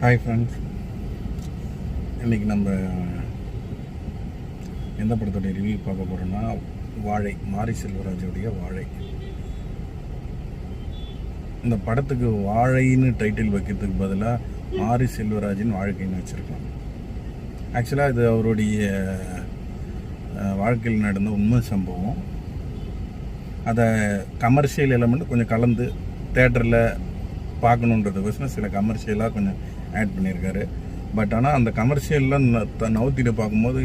Hi friends இன்றைக்கி நம்ம எந்த படத்துடைய ரிவ்யூ பார்க்க போகிறோன்னா வாழை மாரி செல்வராஜுடைய வாழை. இந்த படத்துக்கு வாழைன்னு டைட்டில் வைக்கிறதுக்கு பதிலாக மாரி செல்வராஜின் வாழ்க்கைன்னு வச்சுருக்கோம். ஆக்சுவலாக இது அவருடைய வாழ்க்கையில் நடந்த உண்மை சம்பவம். அதை கமர்ஷியல் எலமெண்ட் கொஞ்சம் கலந்து தேட்டரில் பார்க்கணுன்றதுக்கோசரம் சில கமர்ஷியலாக கொஞ்சம் ஆட் பண்ணியிருக்காரு. பட் ஆனால் அந்த கமர்ஷியல்லாம் நவுத்திட்டு பார்க்கும்போது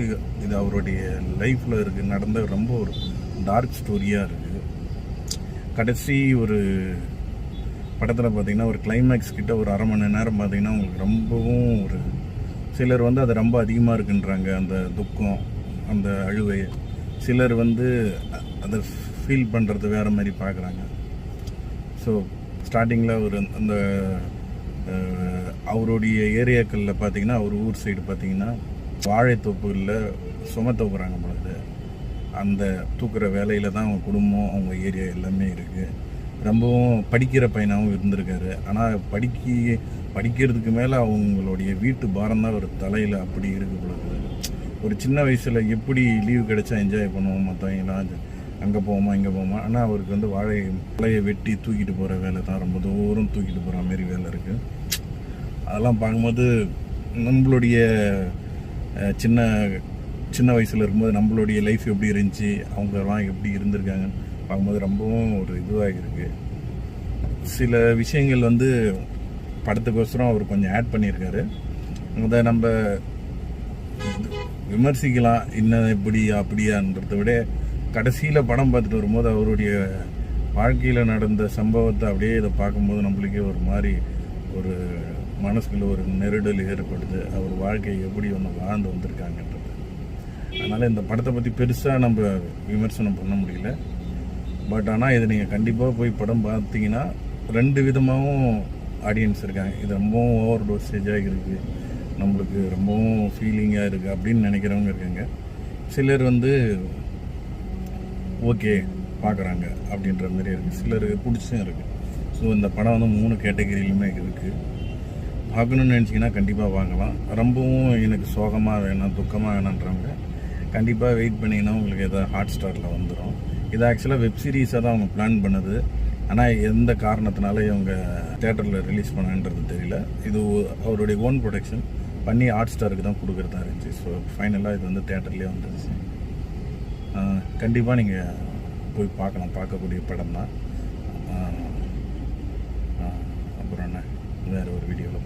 இது அவருடைய லைஃப்பில் இருக்கு நடந்த ரொம்ப ஒரு டார்க் ஸ்டோரியாக இருக்குது கடைசி ஒரு படத்தில் பார்த்தீங்கன்னா ஒரு கிளைமேக்ஸ் கிட்ட ஒரு அரை மணி நேரம் பார்த்தீங்கன்னா உங்களுக்கு ரொம்பவும் ஒரு சிலர் வந்து அது ரொம்ப அதிகமாக இருக்குன்றாங்க அந்த துக்கம் அந்த அழுவை சிலர் வந்து அதை ஃபீல் பண்ணுறது வேறு மாதிரி பார்க்குறாங்க. ஸோ ஸ்டார்டிங்கில் ஒரு அந்த அவருடைய ஏரியாக்களில் பார்த்தீங்கன்னா அவர் ஊர் சைடு பார்த்தீங்கன்னா வாழைத்தோப்புகளில் சும தூக்குறாங்க பொழுது அந்த தூக்குற வேலையில் தான் அவங்க குடும்பம் அவங்க ஏரியா எல்லாமே இருக்குது ரொம்பவும் படிக்கிற பையனாகவும் இருந்திருக்காரு. ஆனால் படிக்க படிக்கிறதுக்கு மேலே அவங்களுடைய வீட்டு பாரம்தான் ஒரு தலையில் அப்படி இருக்கு பொழுது ஒரு சின்ன வயசில் எப்படி லீவு கிடைச்சா என்ஜாய் பண்ணுவோம் மற்றவங்களாம் அங்கே போவோமா இங்கே போவோமா? ஆனால் அவருக்கு வந்து வாழை வாழையை வெட்டி தூக்கிட்டு போகிற வேலை தான். ரொம்ப தூரம் தூக்கிட்டு போகிற மாதிரி வேலை இருக்குது அதெல்லாம் பார்க்கும்போது நம்மளுடைய சின்ன சின்ன வயசில் இருக்கும்போது நம்மளுடைய லைஃப் எப்படி இருந்துச்சு? அவங்கெல்லாம் எப்படி இருந்திருக்காங்கன்னு பார்க்கும்போது ரொம்பவும் ஒரு இதுவாக இருக்குது சில விஷயங்கள் வந்து படத்துக்கோசரம் அவர் கொஞ்சம் ஆட் பண்ணியிருக்காரு. அதை நம்ம விமர்சிக்கலாம். இன்னும் இப்படி அப்படியான்றதை விட கடைசியில் படம் பார்த்துட்டு வரும்போது அவருடைய வாழ்க்கையில் நடந்த சம்பவத்தை அப்படியே இதை பார்க்கும்போது நம்மளுக்கே ஒரு மாதிரி ஒரு மனசுக்குள்ளே ஒரு நெருடல் ஏற்படுது. அவர் வாழ்க்கையை எப்படி ஒன்று வாழ்ந்து வந்திருக்காங்கன்றது. அதனால் இந்த படத்தை பற்றி பெருசாக நம்ம விமர்சனம் பண்ண முடியல. பட் ஆனால் இதை நீங்கள் கண்டிப்பாக போய் படம் பார்த்தீங்கன்னா ரெண்டு விதமாகவும் ஆடியன்ஸ் இருக்காங்க. இது ரொம்பவும் ஓவர் டோசேஜாக இருக்குது நம்மளுக்கு ரொம்பவும் ஃபீலிங்காக இருக்குது அப்படின்னு நினைக்கிறவங்க இருக்காங்க. சிலர் வந்து ஓகே பார்க்குறாங்க அப்படின்ற மாதிரி இருக்குது சிலருக்கு பிடிச்சும் இருக்குது ஸோ இந்த படம் வந்து மூணு கேட்டகரியிலுமே இருக்குது பார்க்கணுன்னு நினச்சிங்கன்னா கண்டிப்பாக வாங்கலாம். ரொம்பவும் எனக்கு சோகமாக வேணாம் துக்கமாக வேணான்றவங்க கண்டிப்பாக வெயிட் பண்ணிங்கன்னா உங்களுக்கு எதாவது ஹாட் ஸ்டாரில் வந்துடும் இது ஆக்சுவலாக வெப் சீரிஸாக தான் அவங்க பிளான் பண்ணுது. ஆனால் எந்த காரணத்தினால இவங்க தேட்டரில் ரிலீஸ் பண்ணான்றது தெரியல. இது அவருடைய ஓன் ப்ரொடக்ஷன் பண்ணி ஹாட் ஸ்டாருக்கு தான் கொடுக்குறதா இருந்துச்சு. ஸோ ஃபைனலாக இது வந்து தேட்டர்லேயே வந்துருச்சு. கண்டிப்பாக நீங்கள் போய் பார்க்கலாம். பார்க்கக்கூடிய படம் தான் அப்புறம் என்ன? வேறு ஒரு வீடியோவில்